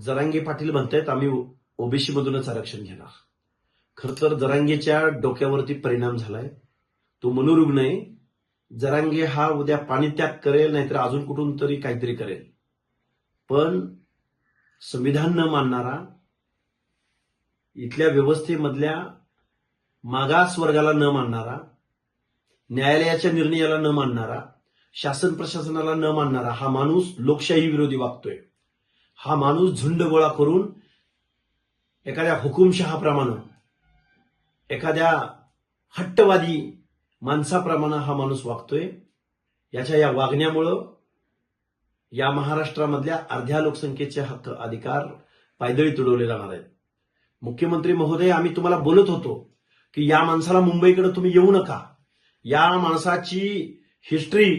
जरांगे पाटील म्हणतायत आम्ही ओबीसी मधूनच आरक्षण घेणार. खर तर जरांगेच्या डोक्यावरती परिणाम झालाय. तो मनोरुग्ण आहे. जरांगे हा उद्या पाणीत्याग करेल नाहीतर अजून कुठून तरी काहीतरी करेल. पण संविधान न मानणारा इथल्या व्यवस्थेमधल्या मागास वर्गाला न मानणारा न्यायालयाच्या निर्णयाला न मानणारा शासन प्रशासनाला न मानणारा हा माणूस लोकशाही विरोधी वागतोय. हा माणूस झुंड गोळा करून एखाद्या हुकुमशहाप्रमाणे एखाद्या हट्टवादी माणसाप्रमाणे हा माणूस वागतोय. याच्या या वागण्यामुळं या महाराष्ट्रामधल्या अर्ध्या लोकसंख्येचे हक्क अधिकार पायदळी तुडवले जाणार आहेत. मुख्यमंत्री महोदय आम्ही तुम्हाला बोलत होतो की या माणसाला मुंबईकडे तुम्ही येऊ नका. या माणसाची हिस्ट्री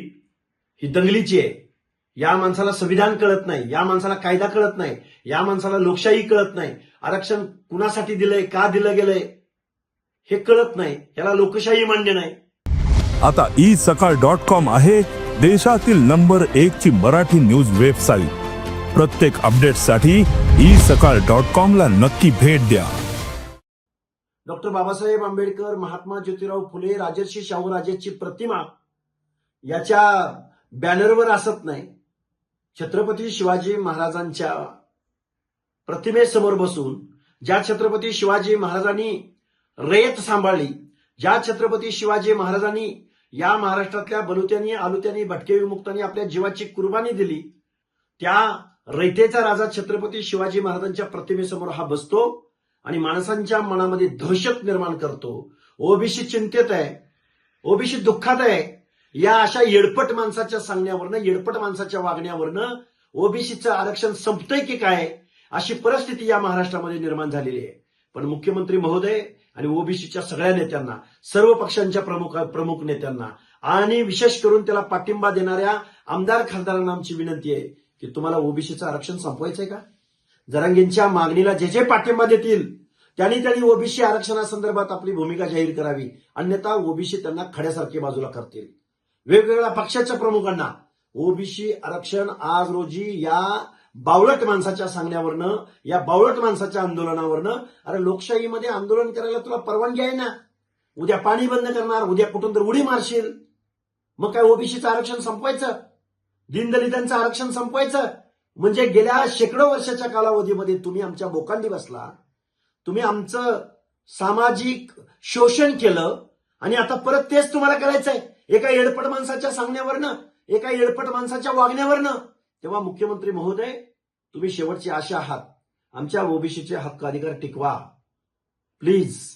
ही दंगलीची आहे. या माणसाला संविधान कळत नाही या माणसाला कायदा कळत नाही या माणसाला लोकशाही कळत नाही. आरक्षण कुणासाठी दिलंय का दिलं गेलंय हे कळत नाही. याला लोकशाही मान्य नाही. आता ई सकाळ डॉट कॉम आहे देशातील नंबर एक ची मराठी न्यूज वेबसाईट. प्रत्येक अपडेटसाठी ई सकाळ डॉट कॉम ला नक्की भेट द्या. डॉक्टर बाबासाहेब आंबेडकर महात्मा ज्योतिराव फुले राजर्षी शाहूराजेची प्रतिमा याच्या बॅनरवर असत नाही. छत्रपती शिवाजी महाराजांच्या प्रतिमेसमोर बसून ज्या छत्रपती शिवाजी महाराजांनी रेत सांभाळली ज्या छत्रपती शिवाजी महाराजांनी या महाराष्ट्रातल्या बलुत्यांनी आलुत्यांनी भटके विमुक्तांनी आपल्या जीवाची कुर्बानी दिली त्या रयतेचा राजा छत्रपती शिवाजी महाराजांच्या प्रतिमेसमोर हा बसतो आणि माणसांच्या मनामध्ये दहशत निर्माण करतो. ओबीसी चिंतेत आहे ओबीसी दुःखात आहे या अशा येडपट माणसाच्या सांगण्यावरनं येडपट माणसाच्या वागण्यावरनं ओबीसीचं आरक्षण संपतंय की काय अशी परिस्थिती या महाराष्ट्रामध्ये निर्माण झालेली आहे. पण मुख्यमंत्री महोदय आणि ओबीसीच्या सगळ्या नेत्यांना सर्व पक्षांच्या प्रमुख प्रमुख नेत्यांना आणि विशेष करून त्याला पाठिंबा देणाऱ्या आमदार खासदारांना आमची विनंती आहे की तुम्हाला ओबीसीचं आरक्षण संपवायचंय का? जरांगींच्या मागणीला जे जे पाठिंबा देतील त्यांनी त्यांनी ओबीसी आरक्षणासंदर्भात आपली भूमिका जाहीर करावी. अन्यथा ओबीसी त्यांना खड्यासारखे बाजूला करतील. वेगवेगळ्या पक्षाच्या प्रमुखांना. ओबीसी आरक्षण आज रोजी या बावळट माणसाच्या सांगण्यावरनं या बावळट माणसाच्या आंदोलनावरनं अरे लोकशाहीमध्ये आंदोलन करायला तुला परवानगी आहे ना? उद्या पाणी बंद करणार उद्या कुठून तर उडी मारशील. मग काय ओबीसीचं आरक्षण संपवायचं? दीनदलितांचं आरक्षण संपवायचं? म्हणजे गेल्या शेकडो वर्षाच्या कालावधीमध्ये तुम्ही आमच्या बोकांडी बसला. तुम्ही आमचं सामाजिक शोषण केलं आणि आता परत तेच तुम्हाला करायचंय. एका येडपट माणसाच्या सांगण्यावरनं एका येडपट माणसाच्या वागण्यावरनं तेव्हा मुख्यमंत्री महोदय तुम्ही शेवटची आशा आहात. आमच्या ओबीसीचे हक्क अधिकार टिकवा. प्लीज.